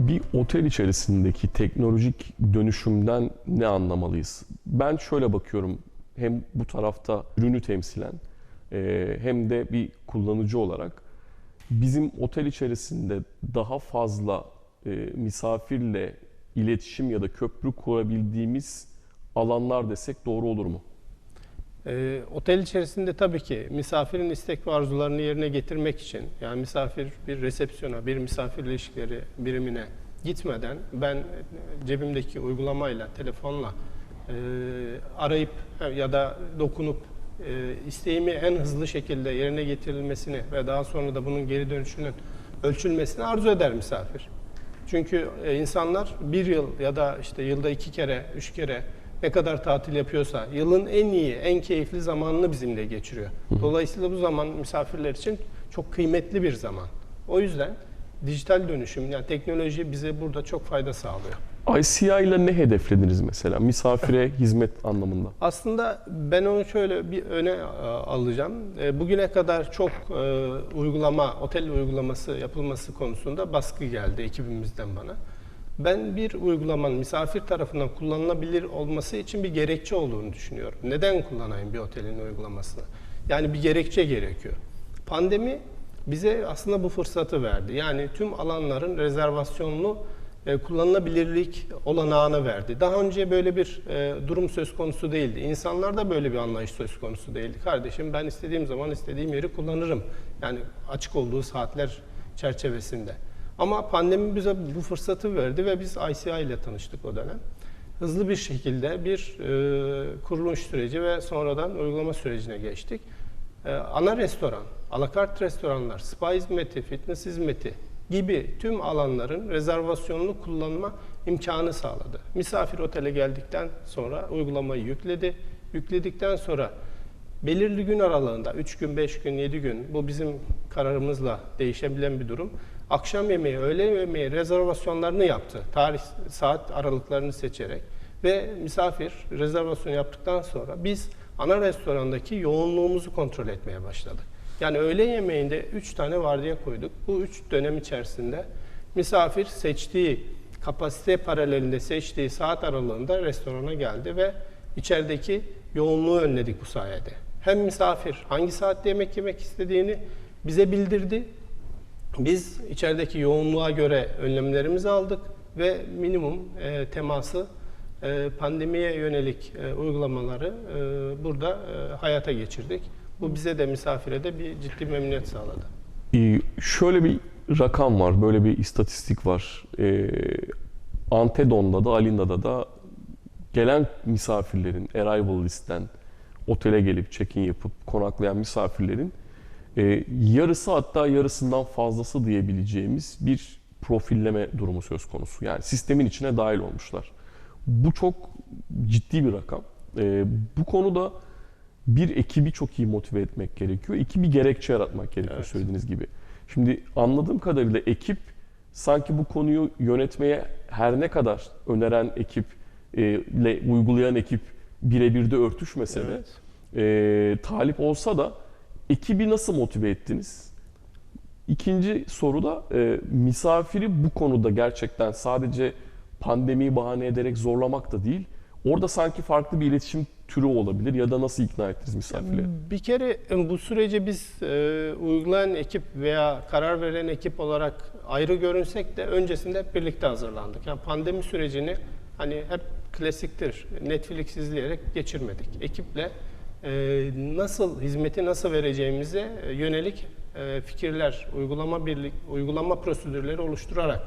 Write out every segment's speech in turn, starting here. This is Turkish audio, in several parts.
Bir otel içerisindeki teknolojik dönüşümden ne anlamalıyız? Ben şöyle bakıyorum. Hem bu tarafta ürünü temsilen e, hem de bir kullanıcı olarak bizim otel içerisinde daha fazla e, misafirle iletişim ya da köprü kurabildiğimiz alanlar desek doğru olur mu? Ee, otel içerisinde tabii ki misafirin istek ve arzularını yerine getirmek için yani misafir bir resepsiyona, bir misafir ilişkileri birimine gitmeden ben cebimdeki uygulamayla, telefonla e, arayıp ya da dokunup e, isteğimi en hızlı şekilde yerine getirilmesini ve daha sonra da bunun geri dönüşünün ölçülmesini arzu eder misafir. Çünkü e, insanlar bir yıl ya da işte yılda iki kere, üç kere ne kadar tatil yapıyorsa yılın en iyi, en keyifli zamanını bizimle geçiriyor. Dolayısıyla bu zaman misafirler için çok kıymetli bir zaman. O yüzden dijital dönüşüm, yani teknoloji bize burada çok fayda sağlıyor. ICI ile ne hedeflediniz mesela misafire hizmet anlamında? Aslında ben onu şöyle bir öne e, alacağım. E, Bugüne kadar çok e, uygulama, otel uygulaması yapılması konusunda baskı geldi ekibimizden bana. Ben bir uygulamanın misafir tarafından kullanılabilir olması için bir gerekçe olduğunu düşünüyorum. Neden kullanayım bir otelin uygulamasını? Yani bir gerekçe gerekiyor. Pandemi bize aslında bu fırsatı verdi. Yani tüm alanların rezervasyonlu e, kullanılabilirlik olanağını verdi. Daha önce böyle bir e, durum söz konusu değildi. İnsanlarda böyle bir anlayış söz konusu değildi. Kardeşim ben istediğim zaman istediğim yeri kullanırım. Yani açık olduğu saatler çerçevesinde. Ama pandemi bize bu fırsatı verdi ve biz ICI ile tanıştık o dönem. Hızlı bir şekilde bir e, kuruluş süreci ve sonradan uygulama sürecine geçtik. E, ana restoran, alakart restoranlar, spa hizmeti, fitness hizmeti gibi tüm alanların rezervasyonunu kullanma imkanı sağladı. Misafir otele geldikten sonra uygulamayı yükledi. Yükledikten sonra belirli gün aralığında 3 gün, 5 gün, 7 gün bu bizim kararımızla değişebilen bir durum. Akşam yemeği, öğle yemeği rezervasyonlarını yaptı. Tarih, saat aralıklarını seçerek ve misafir rezervasyon yaptıktan sonra biz ana restorandaki yoğunluğumuzu kontrol etmeye başladık. Yani öğle yemeğinde 3 tane vardiya koyduk. Bu 3 dönem içerisinde misafir seçtiği kapasite paralelinde seçtiği saat aralığında restorana geldi ve içerideki yoğunluğu önledik bu sayede. Hem misafir hangi saatte yemek yemek istediğini bize bildirdi. Biz içerideki yoğunluğa göre önlemlerimizi aldık ve minimum e, teması e, pandemiye yönelik e, uygulamaları e, burada e, hayata geçirdik. Bu bize de misafire de bir ciddi memnuniyet sağladı. Ee, şöyle bir rakam var, böyle bir istatistik var. Ee, Antedon'da da Alinda'da da gelen misafirlerin arrival listen otele gelip check-in yapıp konaklayan misafirlerin e, yarısı hatta yarısından fazlası diyebileceğimiz bir profilleme durumu söz konusu. Yani sistemin içine dahil olmuşlar. Bu çok ciddi bir rakam. E, bu konuda bir ekibi çok iyi motive etmek gerekiyor. İki bir gerekçe yaratmak gerekiyor Evet. söylediğiniz gibi. Şimdi anladığım kadarıyla ekip sanki bu konuyu yönetmeye her ne kadar öneren ekip e, ile uygulayan ekip birebir de örtüşmese de Evet. e, talip olsa da ekibi nasıl motive ettiniz? İkinci soru da e, misafiri bu konuda gerçekten sadece pandemiyi bahane ederek zorlamak da değil. Orada sanki farklı bir iletişim türü olabilir ya da nasıl ikna ettiniz misafirleri? Bir kere e, bu süreci biz e, uygulayan ekip veya karar veren ekip olarak ayrı görünsek de öncesinde hep birlikte hazırlandık. Yani pandemi sürecini hani hep klasiktir Netflix izleyerek geçirmedik. Ekiple nasıl hizmeti nasıl vereceğimize e, yönelik e, fikirler, uygulama birlik, uygulama prosedürleri oluşturarak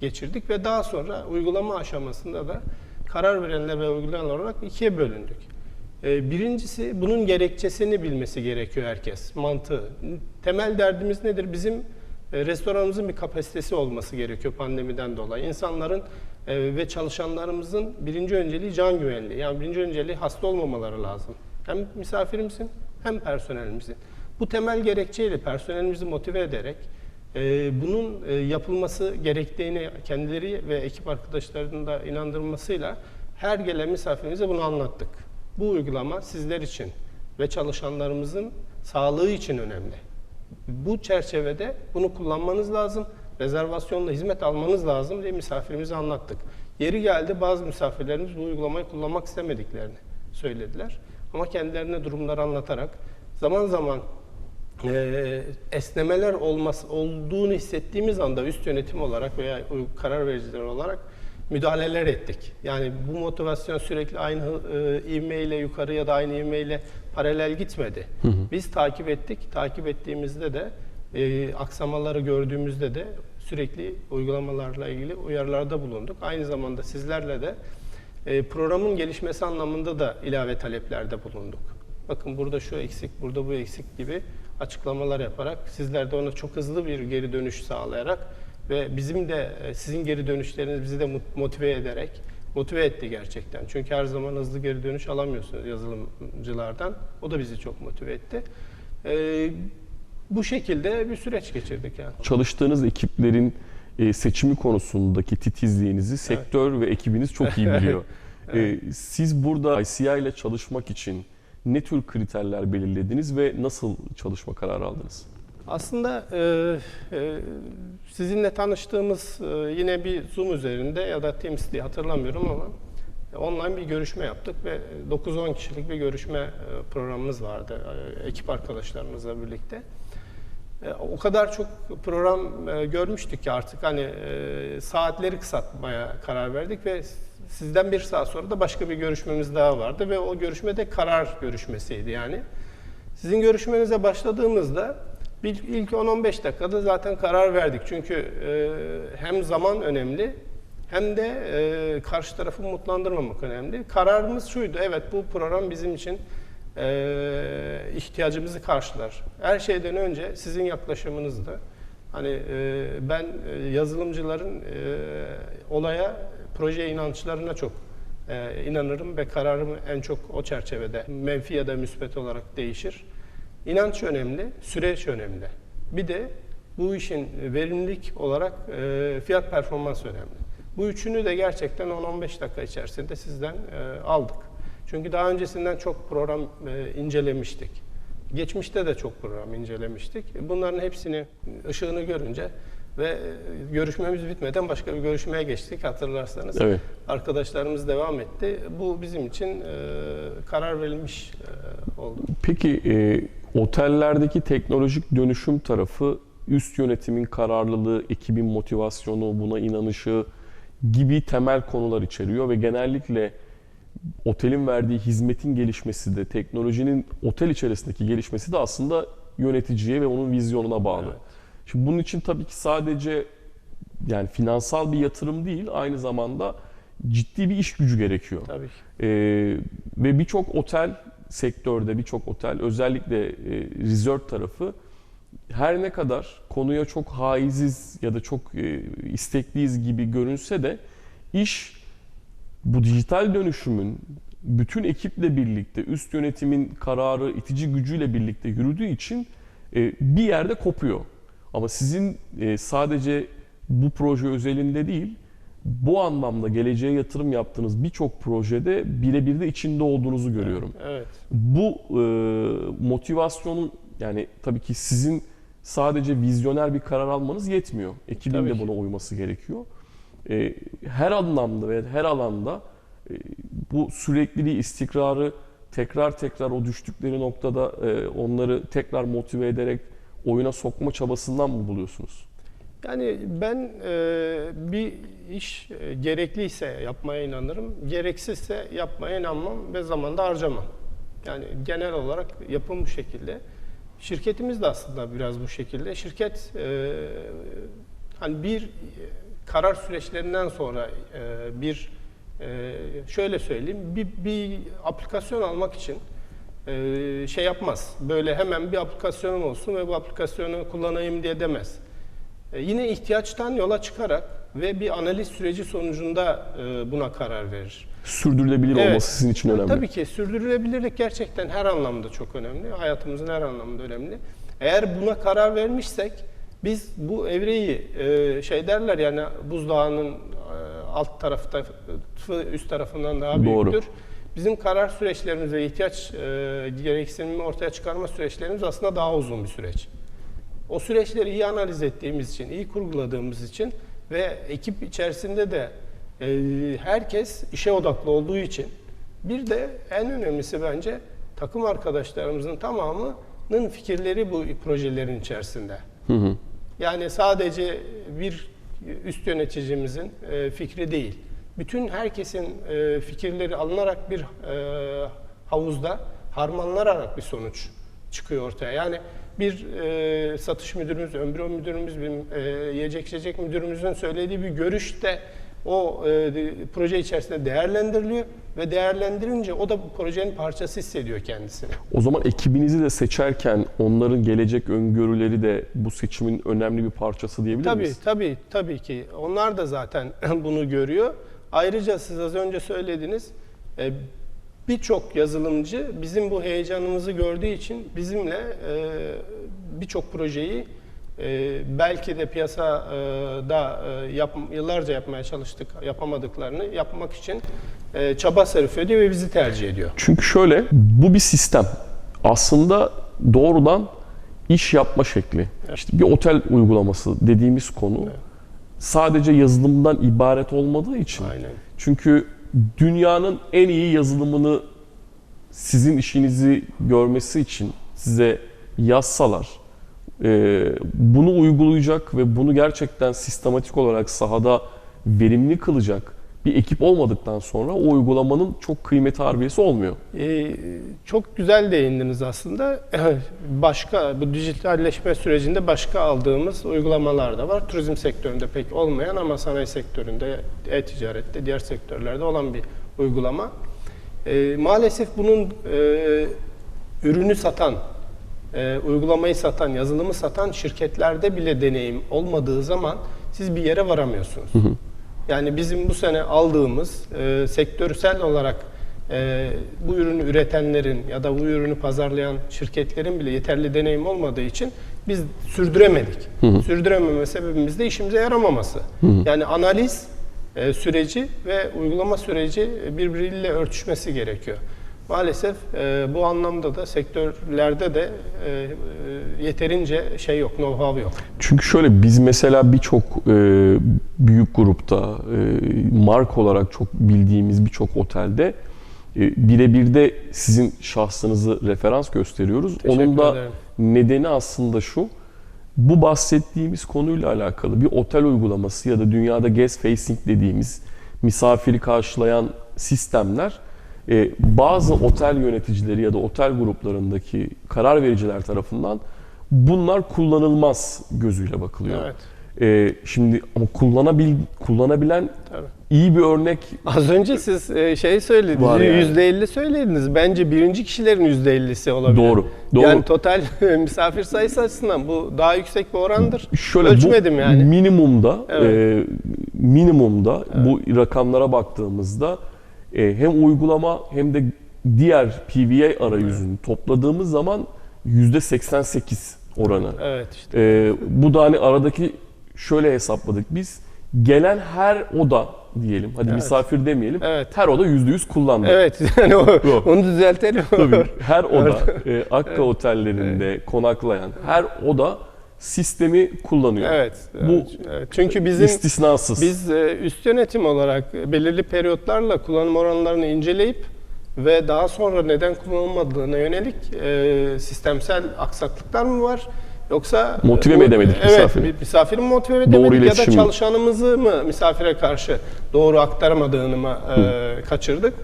geçirdik ve daha sonra uygulama aşamasında da karar verenler ve uygulayanlar olarak ikiye bölündük. Ee, Birincisi bunun gerekçesini bilmesi gerekiyor herkes, mantığı. Temel derdimiz nedir? Bizim e, restoranımızın bir kapasitesi olması gerekiyor pandemiden dolayı. İnsanların ve çalışanlarımızın birinci önceliği can güvenliği. Yani birinci önceliği hasta olmamaları lazım. Hem misafirimizin hem personelimizin. Bu temel gerekçeyle personelimizi motive ederek e, bunun e, yapılması gerektiğini kendileri ve ekip arkadaşlarının da inandırmasıyla her gelen misafirimize bunu anlattık. Bu uygulama sizler için ve çalışanlarımızın sağlığı için önemli. Bu çerçevede bunu kullanmanız lazım rezervasyonla hizmet almanız lazım diye misafirimize anlattık. Yeri geldi bazı misafirlerimiz bu uygulamayı kullanmak istemediklerini söylediler. Ama kendilerine durumları anlatarak zaman zaman e, esnemeler olması olduğunu hissettiğimiz anda üst yönetim olarak veya karar vericiler olarak müdahaleler ettik. Yani bu motivasyon sürekli aynı e, ivmeyle yukarı ya da aynı ivmeyle paralel gitmedi. Biz takip ettik. Takip ettiğimizde de e, aksamaları gördüğümüzde de sürekli uygulamalarla ilgili uyarılarda bulunduk. Aynı zamanda sizlerle de e, programın gelişmesi anlamında da ilave taleplerde bulunduk. Bakın burada şu eksik, burada bu eksik gibi açıklamalar yaparak sizler de ona çok hızlı bir geri dönüş sağlayarak ve bizim de e, sizin geri dönüşleriniz bizi de motive ederek motive etti gerçekten. Çünkü her zaman hızlı geri dönüş alamıyorsunuz yazılımcılardan. O da bizi çok motive etti. E, bu şekilde bir süreç geçirdik yani. Çalıştığınız ekiplerin e, seçimi konusundaki titizliğinizi sektör ve ekibiniz çok iyi biliyor. E, siz burada ICI ile çalışmak için ne tür kriterler belirlediniz ve nasıl çalışma kararı aldınız? Aslında e, e, sizinle tanıştığımız e, yine bir Zoom üzerinde ya da Teams diye hatırlamıyorum ama online bir görüşme yaptık ve 9-10 kişilik bir görüşme e, programımız vardı e, ekip arkadaşlarımızla birlikte. E, O kadar çok program e, görmüştük ki artık hani e, saatleri kısaltmaya karar verdik ve sizden bir saat sonra da başka bir görüşmemiz daha vardı ve o görüşmede karar görüşmesiydi yani. Sizin görüşmenize başladığımızda ilk 10-15 dakikada zaten karar verdik. Çünkü hem zaman önemli hem de karşı tarafı mutlandırmamak önemli. Kararımız şuydu, evet bu program bizim için e, ihtiyacımızı karşılar. Her şeyden önce sizin yaklaşımınızdı. Hani e, ben e, yazılımcıların e, olaya, projeye inançlarına çok e, inanırım ve kararım en çok o çerçevede menfi ya da müspet olarak değişir. İnanç önemli, süreç önemli. Bir de bu işin verimlilik olarak e, fiyat performans önemli. Bu üçünü de gerçekten 10-15 dakika içerisinde sizden e, aldık. Çünkü daha öncesinden çok program e, incelemiştik. Geçmişte de çok program incelemiştik. Bunların hepsini ışığını görünce ve e, görüşmemiz bitmeden başka bir görüşmeye geçtik hatırlarsanız. Evet. Arkadaşlarımız devam etti. Bu bizim için e, karar verilmiş e, oldu. Peki e, otellerdeki teknolojik dönüşüm tarafı üst yönetimin kararlılığı, ekibin motivasyonu, buna inanışı gibi temel konular içeriyor ve genellikle otelin verdiği hizmetin gelişmesi de teknolojinin otel içerisindeki gelişmesi de aslında yöneticiye ve onun vizyonuna bağlı. Evet. Şimdi bunun için tabii ki sadece yani finansal bir yatırım değil, aynı zamanda ciddi bir iş gücü gerekiyor. Tabii. Ee, ve birçok otel sektörde birçok otel özellikle e, resort tarafı her ne kadar konuya çok haiziz ya da çok e, istekliyiz gibi görünse de iş bu dijital dönüşümün bütün ekiple birlikte üst yönetimin kararı itici gücüyle birlikte yürüdüğü için e, bir yerde kopuyor. Ama sizin e, sadece bu proje özelinde değil bu anlamda geleceğe yatırım yaptığınız birçok projede birebir de içinde olduğunuzu görüyorum. Evet. Bu e, motivasyonun yani tabii ki sizin sadece vizyoner bir karar almanız yetmiyor. Ekibin Tabii de buna uyması gerekiyor. E, her anlamda ve her alanda e, bu sürekliliği, istikrarı tekrar tekrar o düştükleri noktada e, onları tekrar motive ederek oyuna sokma çabasından mı buluyorsunuz? Yani ben e, bir iş e, gerekliyse yapmaya inanırım, gereksizse yapmaya inanmam ve zamanda harcamam. Yani genel olarak yapım bu şekilde. Şirketimiz de aslında biraz bu şekilde. Şirket e, hani bir karar süreçlerinden sonra e, bir e, şöyle söyleyeyim bir, bir aplikasyon almak için e, şey yapmaz. Böyle hemen bir aplikasyonum olsun ve bu aplikasyonu kullanayım diye demez. E, Yine ihtiyaçtan yola çıkarak ve bir analiz süreci sonucunda e, buna karar verir. Sürdürülebilir Evet. olması sizin için önemli. Tabii ki sürdürülebilirlik gerçekten her anlamda çok önemli. Hayatımızın her anlamında önemli. Eğer buna karar vermişsek biz bu evreyi e, şey derler yani buzdağının e, alt tarafta üst tarafından daha Doğru. büyüktür. Bizim karar süreçlerimiz ve ihtiyaç e, gereksinimi ortaya çıkarma süreçlerimiz aslında daha uzun bir süreç. O süreçleri iyi analiz ettiğimiz için, iyi kurguladığımız için ve ekip içerisinde de e, herkes işe odaklı olduğu için bir de en önemlisi bence takım arkadaşlarımızın tamamının fikirleri bu projelerin içerisinde. Hı hı. Yani sadece bir üst yöneticimizin e, fikri değil. Bütün herkesin e, fikirleri alınarak bir e, havuzda harmanlanarak bir sonuç çıkıyor ortaya. Yani bir e, satış müdürümüz, ömrü müdürümüz, bir e, yiyecek içecek müdürümüzün söylediği bir görüş de o e, proje içerisinde değerlendiriliyor ve değerlendirince o da bu projenin parçası hissediyor kendisini. O zaman ekibinizi de seçerken onların gelecek öngörüleri de bu seçimin önemli bir parçası diyebilir Tabii miyiz? tabii tabii ki. Onlar da zaten bunu görüyor. Ayrıca siz az önce söylediniz. e, Birçok yazılımcı bizim bu heyecanımızı gördüğü için bizimle e, birçok projeyi e, belki de piyasada e, yap, yıllarca yapmaya çalıştık, yapamadıklarını yapmak için e, çaba sarf ediyor ve bizi tercih ediyor. Çünkü şöyle, bu bir sistem. Aslında doğrudan iş yapma şekli. İşte bir otel uygulaması dediğimiz konu sadece yazılımdan ibaret olmadığı için. Aynen. Çünkü dünyanın en iyi yazılımını sizin işinizi görmesi için size yazsalar, e, bunu uygulayacak ve bunu gerçekten sistematik olarak sahada verimli kılacak bir ekip olmadıktan sonra o uygulamanın çok kıymeti harbiyesi olmuyor. Ee, çok güzel değindiniz aslında. Başka bu dijitalleşme sürecinde başka aldığımız uygulamalar da var. Turizm sektöründe pek olmayan ama sanayi sektöründe, e-ticarette, diğer sektörlerde olan bir uygulama. Ee, maalesef bunun e, ürünü satan, e, uygulamayı satan, yazılımı satan şirketlerde bile deneyim olmadığı zaman siz bir yere varamıyorsunuz. Yani bizim bu sene aldığımız e, sektörsel olarak e, bu ürünü üretenlerin ya da bu ürünü pazarlayan şirketlerin bile yeterli deneyim olmadığı için biz sürdüremedik. Sürdürememe sebebimiz de işimize yaramaması. Yani analiz e, süreci ve uygulama süreci birbiriyle örtüşmesi gerekiyor. Maalesef e, bu anlamda da sektörlerde de e, e, yeterince şey yok, know-how yok. Çünkü şöyle biz mesela birçok e, büyük grupta e, marka olarak çok bildiğimiz birçok otelde e, birebir de sizin şahsınızı referans gösteriyoruz. Teşekkür Onun da ederim. nedeni aslında şu. Bu bahsettiğimiz konuyla alakalı bir otel uygulaması ya da dünyada guest facing dediğimiz misafiri karşılayan sistemler e, bazı otel yöneticileri ya da otel gruplarındaki karar vericiler tarafından bunlar kullanılmaz gözüyle bakılıyor. Evet. E, şimdi ama kullanabil kullanabilen Tabii. iyi bir örnek Az önce siz e, şey söylediniz, Var yani. yüzde elli söylediniz. Bence birinci kişilerin yüzde ellisi olabilir. Doğru, doğru. Yani total misafir sayısı açısından bu daha yüksek bir orandır. şöyle Ölçmedim bu yani. minimumda Evet. e, minimumda bu rakamlara baktığımızda e, hem uygulama hem de diğer PVA arayüzünü topladığımız zaman yüzde 88 oranı. Evet işte. E, bu da hani aradaki şöyle hesapladık biz. Gelen her oda diyelim. Hadi misafir demeyelim. Evet. Her oda yüzde yüz kullandı. Evet. Yani o, Yok. onu düzeltelim. Tabii her oda e, Akka otellerinde konaklayan her oda sistemi kullanıyor. evet. Bu evet, evet. Çünkü bizim istisnasız. Biz e, üst yönetim olarak belirli periyotlarla kullanım oranlarını inceleyip ve daha sonra neden kullanılmadığına yönelik e, sistemsel aksaklıklar mı var? Yoksa Motive mi edemedik evet, misafiri? bir misafiri mi motive Doğru edemedik ya da çalışanımızı mı misafire karşı doğru aktaramadığını mı e, kaçırdık?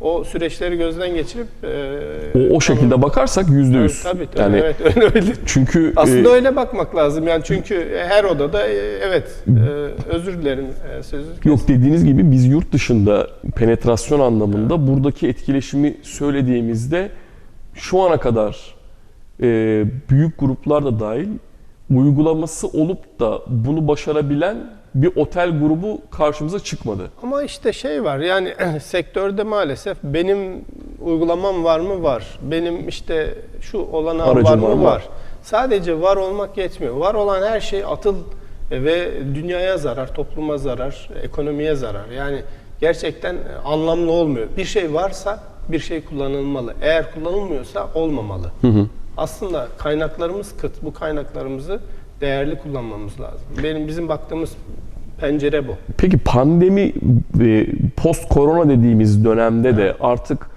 O süreçleri gözden geçirip e, o, o şekilde bakarsak yüzde Evet, yüz. tabii tabii Yani evet öyle öyle. çünkü Aslında e, öyle bakmak lazım yani çünkü her odada e, evet e, özür dilerim e, sözü Yok dediğiniz gibi biz yurt dışında penetrasyon anlamında buradaki etkileşimi söylediğimizde şu ana kadar e, büyük gruplar da dahil uygulaması olup da bunu başarabilen bir otel grubu karşımıza çıkmadı. Ama işte şey var yani sektörde maalesef benim uygulamam var mı var. Benim işte şu olanağım Aracım var mı var var. var. Sadece var olmak yetmiyor. Var olan her şey atıl ve dünyaya zarar, topluma zarar, ekonomiye zarar. Yani gerçekten anlamlı olmuyor. Bir şey varsa bir şey kullanılmalı. Eğer kullanılmıyorsa olmamalı. Aslında kaynaklarımız kıt. Bu kaynaklarımızı değerli kullanmamız lazım. Benim bizim baktığımız pencere bu. Peki pandemi ve post korona dediğimiz dönemde de artık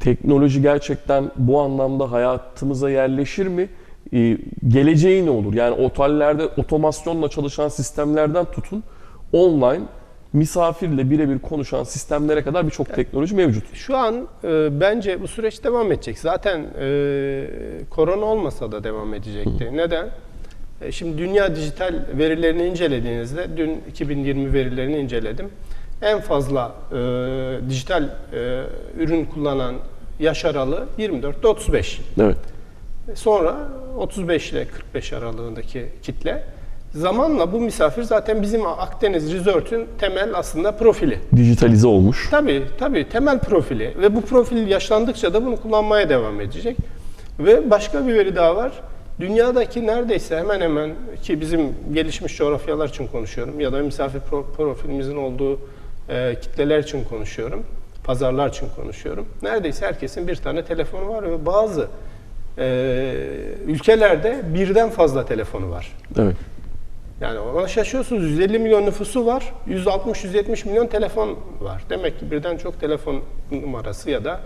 teknoloji gerçekten bu anlamda hayatımıza yerleşir mi? Ee, geleceği ne olur? Yani otellerde otomasyonla çalışan sistemlerden tutun online misafirle birebir konuşan sistemlere kadar birçok teknoloji mevcut. Şu an e, bence bu süreç devam edecek. Zaten e, korona olmasa da devam edecekti. Neden? E, şimdi dünya dijital verilerini incelediğinizde, dün 2020 verilerini inceledim. En fazla e, dijital e, ürün kullanan yaş aralığı 24 ile 35. Evet. Sonra 35 ile 45 aralığındaki kitle. Zamanla bu misafir zaten bizim Akdeniz Resort'un temel aslında profili. Dijitalize olmuş. Tabii tabii temel profili ve bu profil yaşlandıkça da bunu kullanmaya devam edecek. Ve başka bir veri daha var. Dünyadaki neredeyse hemen hemen ki bizim gelişmiş coğrafyalar için konuşuyorum ya da misafir pro- profilimizin olduğu e, kitleler için konuşuyorum. Pazarlar için konuşuyorum. Neredeyse herkesin bir tane telefonu var ve bazı e, ülkelerde birden fazla telefonu var. Evet. Yani ona şaşıyorsunuz. 150 milyon nüfusu var. 160-170 milyon telefon var. Demek ki birden çok telefon numarası ya da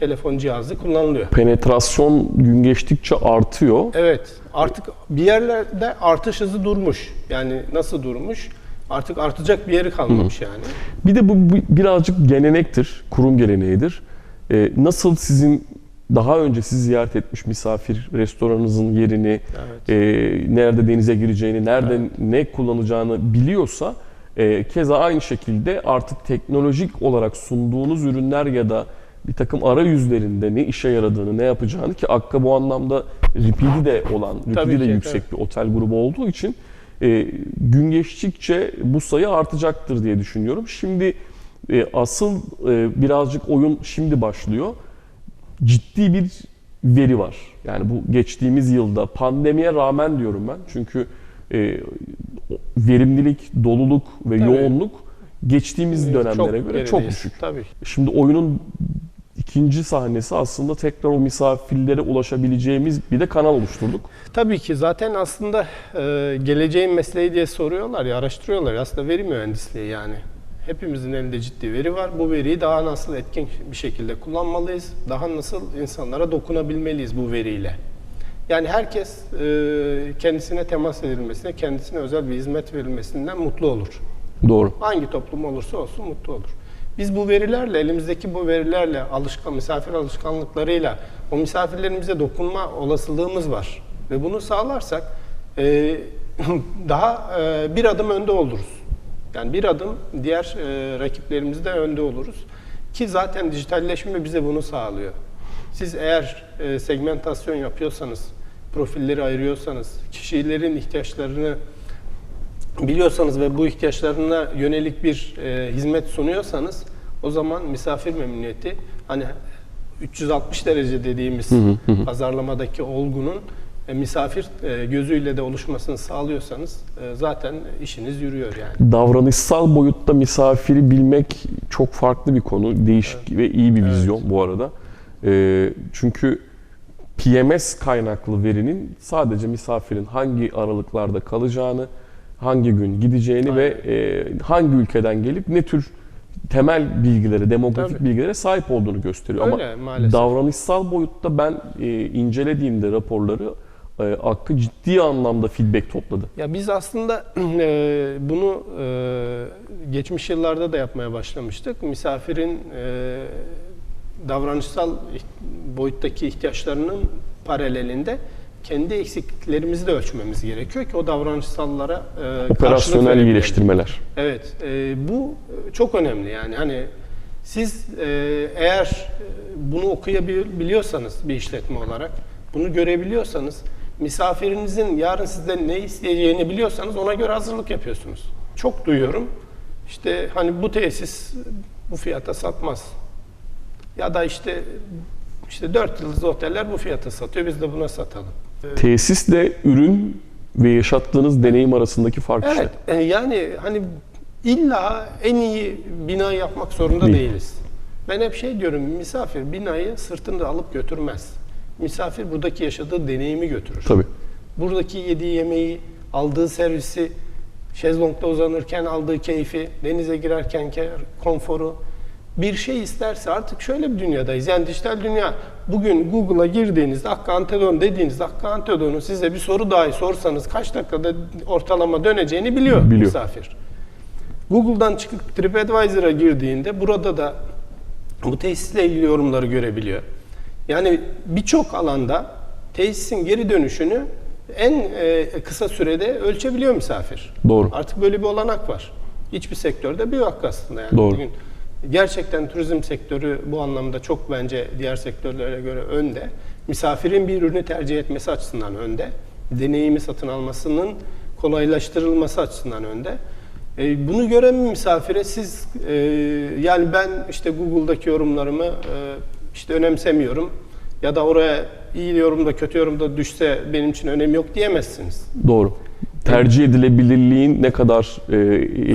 telefon cihazı kullanılıyor. Penetrasyon gün geçtikçe artıyor. Evet. Artık bir yerlerde artış hızı durmuş. Yani nasıl durmuş? Artık artacak bir yeri kalmamış yani. Bir de bu birazcık gelenektir, kurum geleneğidir. Ee, nasıl sizin daha önce sizi ziyaret etmiş misafir restoranınızın yerini, Evet. e, nerede denize gireceğini, nerede ne kullanacağını biliyorsa e, keza aynı şekilde artık teknolojik olarak sunduğunuz ürünler ya da bir takım arayüzlerinde ne işe yaradığını, ne yapacağını ki Akka bu anlamda Ripidi de olan, Tabii Ripidi de ki, yüksek bir otel grubu olduğu için e, gün geçtikçe bu sayı artacaktır diye düşünüyorum. Şimdi e, asıl e, birazcık oyun şimdi başlıyor. Ciddi bir veri var. Yani bu geçtiğimiz yılda pandemiye rağmen diyorum ben. Çünkü e, verimlilik, doluluk ve Tabii. yoğunluk geçtiğimiz dönemlere göre çok düşük. Tabii. Şimdi oyunun ikinci sahnesi aslında tekrar o misafirlere ulaşabileceğimiz bir de kanal oluşturduk. Tabii ki zaten aslında e, geleceğin mesleği diye soruyorlar ya, araştırıyorlar. Aslında veri mühendisliği yani. Hepimizin elinde ciddi veri var. Bu veriyi daha nasıl etkin bir şekilde kullanmalıyız? Daha nasıl insanlara dokunabilmeliyiz bu veriyle? Yani herkes e, kendisine temas edilmesine, kendisine özel bir hizmet verilmesinden mutlu olur. Doğru. Hangi toplum olursa olsun mutlu olur. Biz bu verilerle, elimizdeki bu verilerle, alışkan, misafir alışkanlıklarıyla o misafirlerimize dokunma olasılığımız var. Ve bunu sağlarsak e, daha e, bir adım önde oluruz. Yani bir adım diğer e, rakiplerimizden önde oluruz. Ki zaten dijitalleşme bize bunu sağlıyor. Siz eğer e, segmentasyon yapıyorsanız, profilleri ayırıyorsanız, kişilerin ihtiyaçlarını biliyorsanız ve bu ihtiyaçlarına yönelik bir e, hizmet sunuyorsanız o zaman misafir memnuniyeti hani 360 derece dediğimiz pazarlamadaki olgunun e, misafir e, gözüyle de oluşmasını sağlıyorsanız e, zaten işiniz yürüyor yani. Davranışsal boyutta misafiri bilmek çok farklı bir konu. Değişik ve iyi bir vizyon bu arada. Ee, çünkü PMS kaynaklı verinin sadece misafirin hangi aralıklarda kalacağını, hangi gün gideceğini ve e, hangi ülkeden gelip ne tür temel bilgilere, demografik Tabii. bilgilere sahip olduğunu gösteriyor. Öyle, Ama maalesef. davranışsal boyutta ben e, incelediğimde raporları e, Hakkı ciddi anlamda feedback topladı. Ya biz aslında e, bunu e, geçmiş yıllarda da yapmaya başlamıştık. Misafirin e, davranışsal boyuttaki ihtiyaçlarının paralelinde kendi eksikliklerimizi de ölçmemiz gerekiyor ki o davranışsallara e, Operasyonel iyileştirmeler. Evet, e, bu çok önemli yani hani siz e, eğer e, bunu okuyabiliyorsanız bir işletme olarak, bunu görebiliyorsanız, misafirinizin yarın sizden ne isteyeceğini biliyorsanız ona göre hazırlık yapıyorsunuz. Çok duyuyorum. İşte hani bu tesis bu fiyata satmaz. Ya da işte işte 4 yıldızlı oteller bu fiyata satıyor, biz de buna satalım. Tesisle ürün ve yaşattığınız deneyim arasındaki fark işte. Evet, e, yani hani illa en iyi binayı yapmak zorunda Değil. değiliz. Ben hep şey diyorum, misafir binayı sırtında alıp götürmez. Misafir buradaki yaşadığı deneyimi götürür. Tabii. Buradaki yediği yemeği, aldığı servisi, şezlongda uzanırken aldığı keyfi, denize girerken ke- konforu, bir şey isterse artık şöyle bir dünyadayız. Yani dijital dünya bugün Google'a girdiğinizde Hakkı Antedon dediğinizde Hakkı Antedon'un size bir soru dahi sorsanız kaç dakikada ortalama döneceğini biliyor, Biliyor. misafir. Google'dan çıkıp TripAdvisor'a girdiğinde burada da bu tesisle ilgili yorumları görebiliyor. Yani birçok alanda tesisin geri dönüşünü en e, kısa sürede ölçebiliyor misafir. Doğru. Artık böyle bir olanak var. Hiçbir sektörde bir yok aslında yani. Doğru. Bugün gerçekten turizm sektörü bu anlamda çok bence diğer sektörlere göre önde. Misafirin bir ürünü tercih etmesi açısından önde. Deneyimi satın almasının kolaylaştırılması açısından önde. E, bunu gören bir misafire siz e, yani ben işte Google'daki yorumlarımı e, işte önemsemiyorum ya da oraya iyi yorumda kötü yorumda düşse benim için önemi yok diyemezsiniz. Doğru. Tercih edilebilirliğin ne kadar e,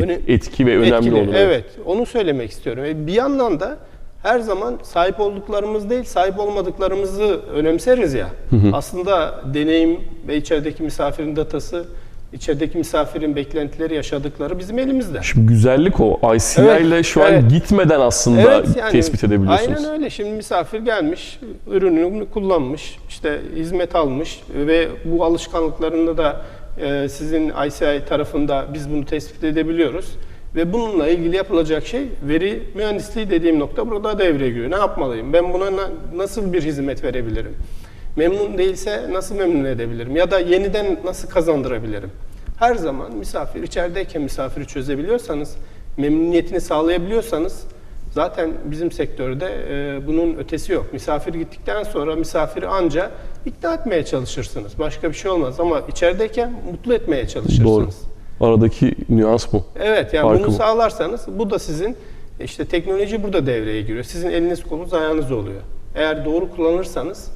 Öne- etki ve önemli Etkili, olduğunu. Evet, onu söylemek istiyorum. E, Bir yandan da her zaman sahip olduklarımız değil, sahip olmadıklarımızı önemseriz ya. Aslında deneyim ve içerideki misafirin datası, içerideki misafirin beklentileri, yaşadıkları bizim elimizde. Şimdi güzellik o. ICI Evet, ile şu an evet. gitmeden aslında Evet, yani tespit edebiliyorsunuz. Aynen öyle. Şimdi misafir gelmiş, ürününü kullanmış, işte hizmet almış ve bu alışkanlıklarında da e, sizin ICI tarafında biz bunu tespit edebiliyoruz. Ve bununla ilgili yapılacak şey veri mühendisliği dediğim nokta burada devreye giriyor. Ne yapmalıyım? Ben buna na- nasıl bir hizmet verebilirim? Memnun değilse nasıl memnun edebilirim? Ya da yeniden nasıl kazandırabilirim? Her zaman misafir, içerideyken misafiri çözebiliyorsanız, memnuniyetini sağlayabiliyorsanız zaten bizim sektörde e, bunun ötesi yok. Misafir gittikten sonra misafiri anca ikna etmeye çalışırsınız. Başka bir şey olmaz ama içerideyken mutlu etmeye çalışırsınız. Doğru. Aradaki nüans bu. Evet yani Farkı bunu bu. sağlarsanız bu da sizin işte teknoloji burada devreye giriyor. Sizin eliniz kolunuz ayağınız oluyor. Eğer doğru kullanırsanız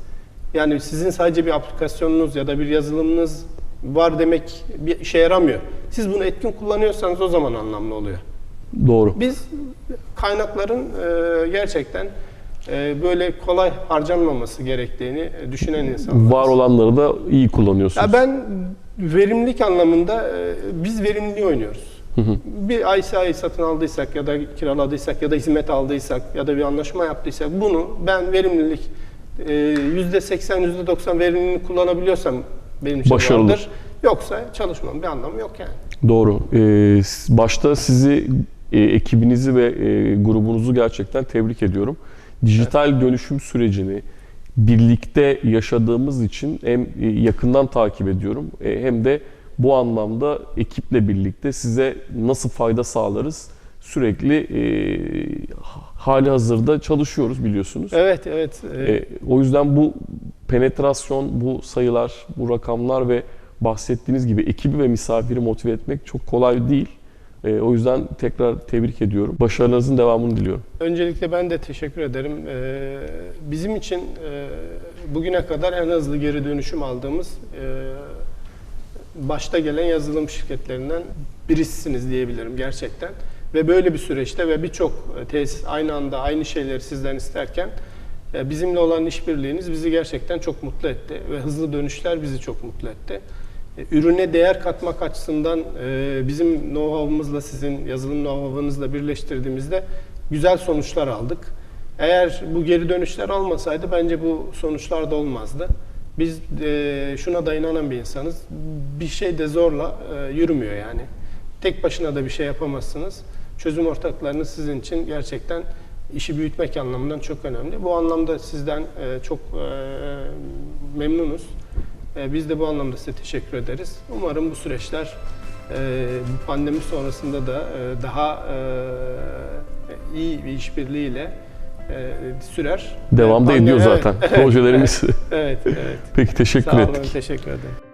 yani sizin sadece bir aplikasyonunuz ya da bir yazılımınız var demek bir işe yaramıyor. Siz bunu etkin kullanıyorsanız o zaman anlamlı oluyor. Doğru. Biz kaynakların e, gerçekten e, böyle kolay harcanmaması gerektiğini düşünen insanlarız. Var olanları da iyi kullanıyorsunuz. Ya ben verimlilik anlamında e, biz verimliliği oynuyoruz. Bir ICI satın aldıysak ya da kiraladıysak ya da hizmet aldıysak ya da bir anlaşma yaptıysak bunu ben verimlilik e, %80 %90 verimliliğini kullanabiliyorsam benim için Başarılı. vardır. Yoksa çalışmam bir anlamı yok yani. Doğru. Ee, başta sizi, e, ekibinizi ve e, grubunuzu gerçekten tebrik ediyorum. Dijital dönüşüm sürecini birlikte yaşadığımız için hem e, yakından takip ediyorum e, hem de bu anlamda ekiple birlikte size nasıl fayda sağlarız sürekli e, hali hazırda çalışıyoruz biliyorsunuz. Evet evet. e, E, o yüzden bu penetrasyon, bu sayılar, bu rakamlar ve bahsettiğiniz gibi ekibi ve misafiri motive etmek çok kolay değil. E, o yüzden tekrar tebrik ediyorum. Başarılarınızın devamını diliyorum. Öncelikle ben de teşekkür ederim. Ee, bizim için e, bugüne kadar en hızlı geri dönüşüm aldığımız e, başta gelen yazılım şirketlerinden birisisiniz diyebilirim gerçekten. Ve böyle bir süreçte ve birçok e, tesis aynı anda aynı şeyleri sizden isterken e, bizimle olan işbirliğiniz bizi gerçekten çok mutlu etti ve hızlı dönüşler bizi çok mutlu etti. E, Ürüne değer katmak açısından e, bizim know-how'ımızla sizin yazılım know-how'ınızla birleştirdiğimizde güzel sonuçlar aldık. Eğer bu geri dönüşler olmasaydı bence bu sonuçlar da olmazdı. Biz e, şuna da inanan bir insanız. Bir şey de zorla yürümüyor yani. Tek başına da bir şey yapamazsınız. Çözüm ortaklarınız sizin için gerçekten işi büyütmek anlamından çok önemli. Bu anlamda sizden çok memnunuz. E, Biz de bu anlamda size teşekkür ederiz. Umarım bu süreçler e, bu pandemi sonrasında da e, daha e, iyi bir işbirliğiyle e, sürer. Devam da ediyor zaten projelerimiz. Evet, evet. Peki teşekkür Sağ olun, ettik. teşekkür ederim.